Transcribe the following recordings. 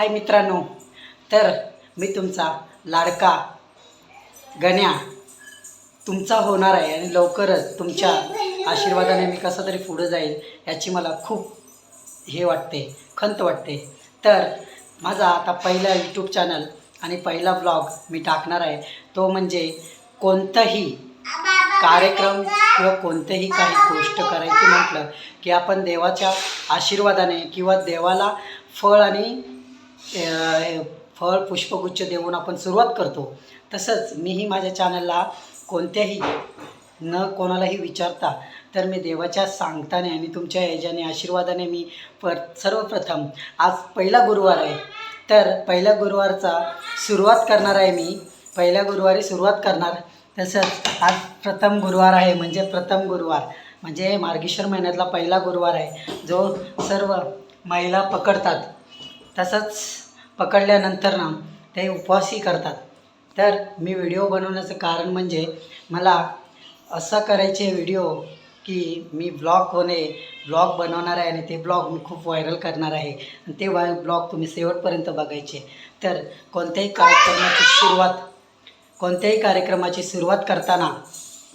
हाय मित्रांनो तर मी तुमचा लाडका गण्या तुमचा होणार आहे आणि लवकरच तुमच्या आशीर्वादाने मी कसं तरी पुढं जाईल याची मला खूप हे वाटते खंत वाटते. तर माझा आता पहिला यूट्यूब चॅनल आणि पहिला ब्लॉग मी टाकणार आहे. तो म्हणजे कोणतंही कार्यक्रम किंवा कोणतेही काही गोष्ट करायची म्हटलं की आपण देवाच्या आशीर्वादाने किंवा देवाला फळ आणि फळ पुष्पगुच्छ देऊन आपण सुरुवात करतो. तसंच मीही माझ्या चॅनलला कोणत्याही न कोणालाही विचारता तर मी देवाच्या सांगताने आणि तुमच्या याच्याने आशीर्वादाने मी पर सर्वप्रथम आज पहिला गुरुवार आहे. तर पहिल्या गुरुवारचा सुरुवात करणार आहे मी. पहिल्या गुरुवारी सुरुवात करणार. तसंच आज प्रथम गुरुवार आहे म्हणजे प्रथम गुरुवार. म्हणजे मार्गेश्वर महिन्यातला पहिला गुरुवार आहे जो सर्व महिला पकडतात. तसंच पकडल्यानंतर ना ते उपवासही करतात. तर मी व्हिडिओ बनवण्याचं कारण म्हणजे मला असं करायचे व्हिडिओ की मी ब्लॉग होणे ब्लॉग बनवणार आहे आणि ते ब्लॉग मी खूप व्हायरल करणार आहे. आणि ते वाय ब्लॉग तुम्ही शेवटपर्यंत बघायचे. तर कोणत्याही कार्यक्रमाची सुरुवात कोणत्याही कार्यक्रमाची सुरुवात करताना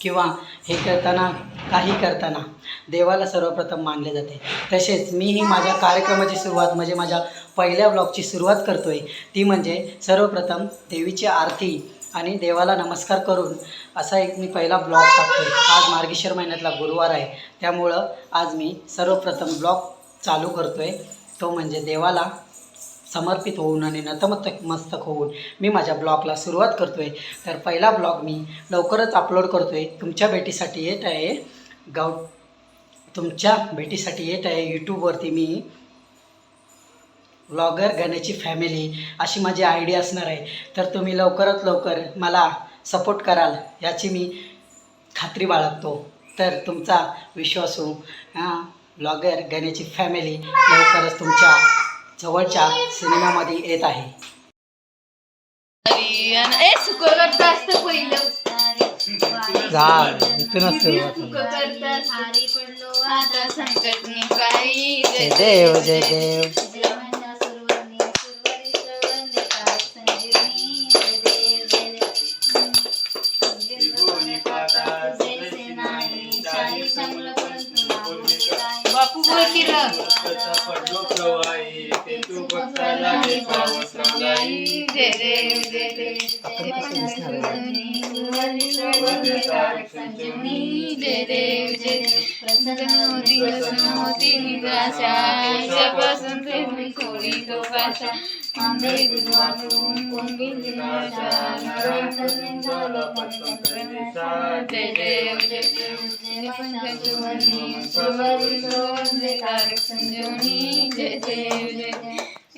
किंवा हे करताना काही करताना देवाला सर्वप्रथम मानले जाते. तसेच मीही माझ्या कार्यक्रमाची सुरुवात म्हणजे माझ्या पहिल्या ब्लॉगची सुरुवात करतो आहे ती म्हणजे सर्वप्रथम देवीची आरती आणि देवाला नमस्कार करून असा एक मी पहिला ब्लॉग टाकतो आहे आज मार्गेश्वर महिन्यातला गुरुवार आहे. त्यामुळं आज मी सर्वप्रथम ब्लॉग चालू करतो आहे तो म्हणजे देवाला समर्पित होऊन आणि नतमस्तक मस्तक होऊन मी माझ्या ब्लॉगला सुरुवात करतो आहे तर पहिला ब्लॉग मी लवकरच अपलोड करतो आहे तुमच्या भेटीसाठी येत आहे. गाव तुमच्या भेटीसाठी येत आहे. यूट्यूबवरती मी व्लॉगर गाण्याची फॅमिली अशी माझी आयडिया असणार आहे. तर तुम्ही लवकरात लवकर मला सपोर्ट कराल याची मी खात्री बाळगतो. तर तुमचा विश्वासू हां. ब्लॉगर गाण्याची फॅमिली लवकरच तुमच्या जवळच्या सिनेमामध्ये येत आहे. ए सुख करत जय देव जय देव आपण कसं दिसणार आहे? सुरवरी श्रवण देतात संजीवनी जय देव जय देव प्रसन्न होती प्रसन्न होती निराशा आयुष्यापासून तुम्ही कोणी तो पाशा आंबे गुरुवारून कोणी निराशा नरांतरून झालं पंचप्रवेशा.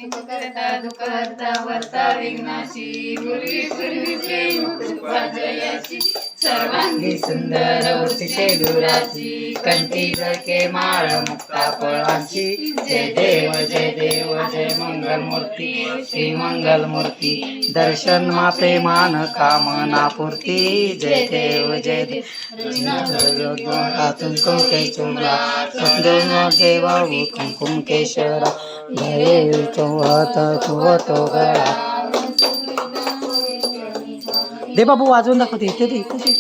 करता करता विघ्नाशी विघ्नाची पूर्वीचे कृपा जयाशी सर्वांगी सुंदर वृत्तीचे दुराची कंठी जळके माळ मुक्ता फळांची. जय देव जय देव जय मंगल मूर्ती श्री मंगल मूर्ती दर्शन माते मान कामना पूर्ती. जय देव जय देवातून कुंके चुंबला समजून देवा कुंकुम केशरा. जय चौहात चुवतो गळा. दे बाबू वाजवून दाखवते. इथे दे इथे दे.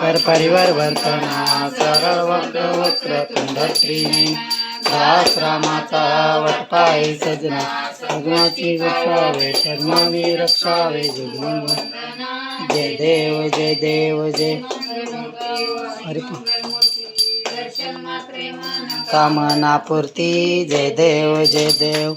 पर परिवार वर्तना सरळ वक्र वक्र पंढरत्रीने सहस्रामाचा रामाचा वटपाय सजना भगवाची रक्षावे शर्मावी रक्षावे जुगमन जय देव जय देव जय. अरे प- कामना पूर्ती जय देव जय देव.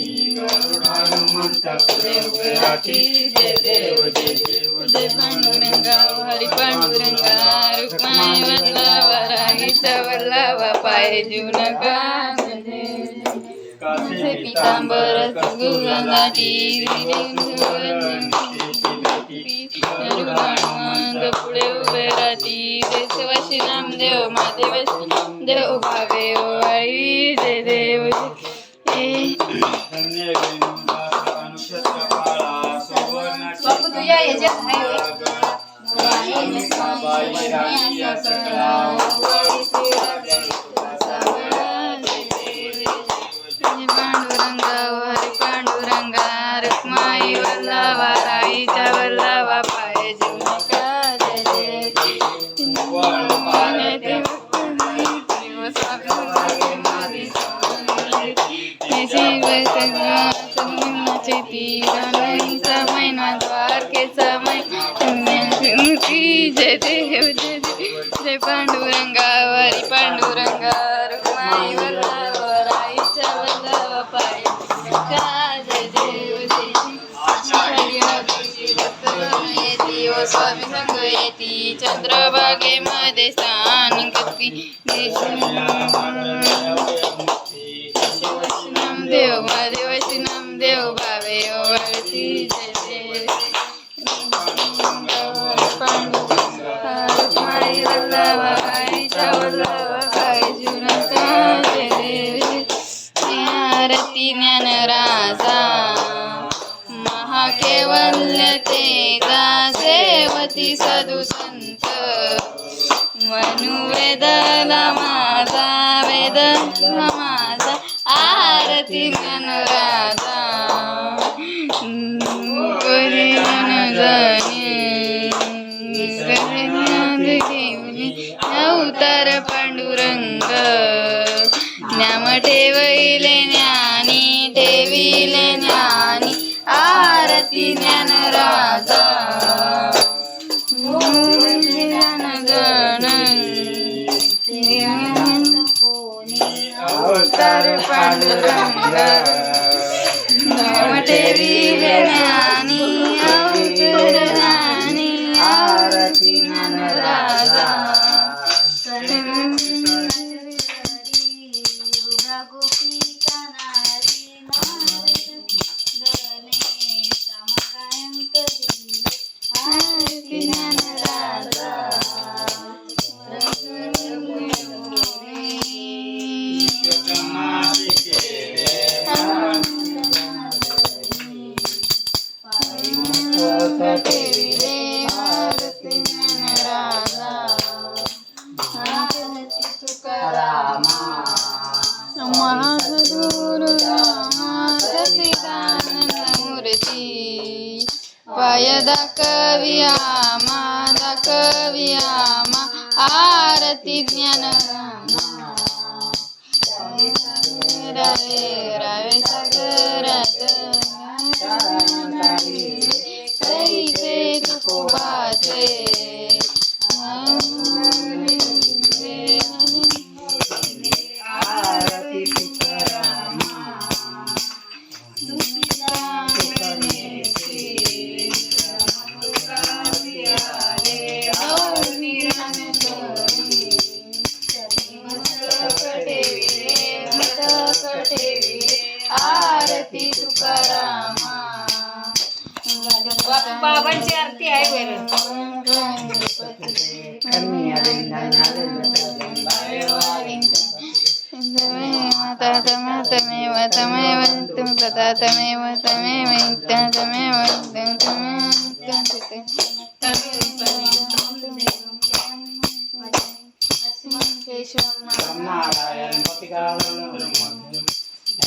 हनुमंत पुढे उभे राठी जय देव जय देव जय पांडुरंगा हरी पांडुरंगा रुक्माई वल्लावर आईचा वल्लवा पाय जीव नका कासे पितांबर सुगंधाटी पुढे उभे राहती देशवाशी नामदेव महादेवाशी देव भावे वाळी जय देव जय Hare Krishna देव जय जय पांडुरंगा वारी पांडुरंगा रुक्माई वल्लभ राईच्या वल्लभ पाय का जय देव जय येती ओ स्वामी संग येती चंद्रभागेमध्ये स्थान कती नामदेव महादेवाची नामदेव भावे ओवाळती जय जय महाकेवल्य तेजा सेवती साधू संत मनुवेदला माझा वेद माझा आरती ज्ञान राजा गरी अवतार पांडुरंग. ज्ञाम ठेवले ज्ञानी ठेविले ज्ञानी आरती ज्ञान राजा. ज्ञान गण अवतार पांडुरंग. ज्ञाम मादा कविया मा आरती ज्ञान रावे रावे सागरात कैसे పరమా గొప్ప పంచారతి అయిపోయారు తమేవ తమేవ తమేవ తదా తమేవ తమేవ తమేవ కేశవ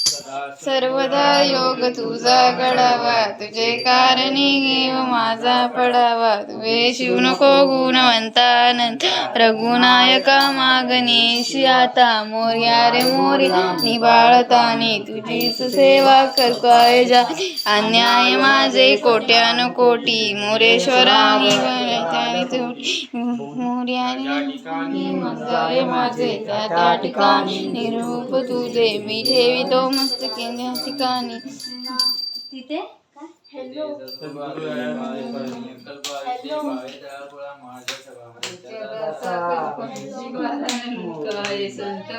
सर्वदा योग तुझा घडावा तुझे कारणी घेव माझा पडावा. तुझे शिव नको गुणवंतानंद रघुनायका मागणेशी आता मोर्या रे मोर्या निबाळताने तुझीच सेवा करताय जा. अन्याय माझे कोट्यान कोटी मोरेश्वरानी वरतानी मोर्याने माझे त्या ठिकाणी. निरूप तुझे मी ठेवितो मस्त मस्तकी त्या ठिकाणी. तिथे? संत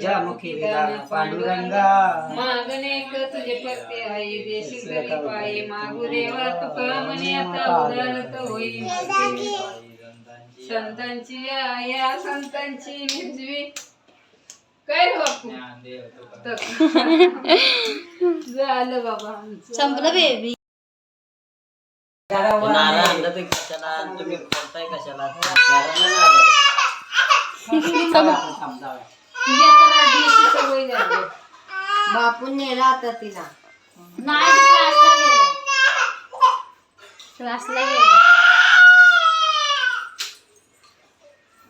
ज्यामुखी विधान पांडुरंगा मागणे तुझे पत्ते आहे देशी घरी पाये मागू देवा तुका म्हणे आता उदारत होई संतांची या संतांची निर्जवी काय बापू? झालं बाबा आमचं. संपलं बेबी घरावर आणलं कशाला? तुम्ही बोलताय कशाला? थांब, जाऊया. तुझी आता राजनीची सवय झाली. बापून नेला आता तिला. नाही क्लासला गेले. क्लासला गेला.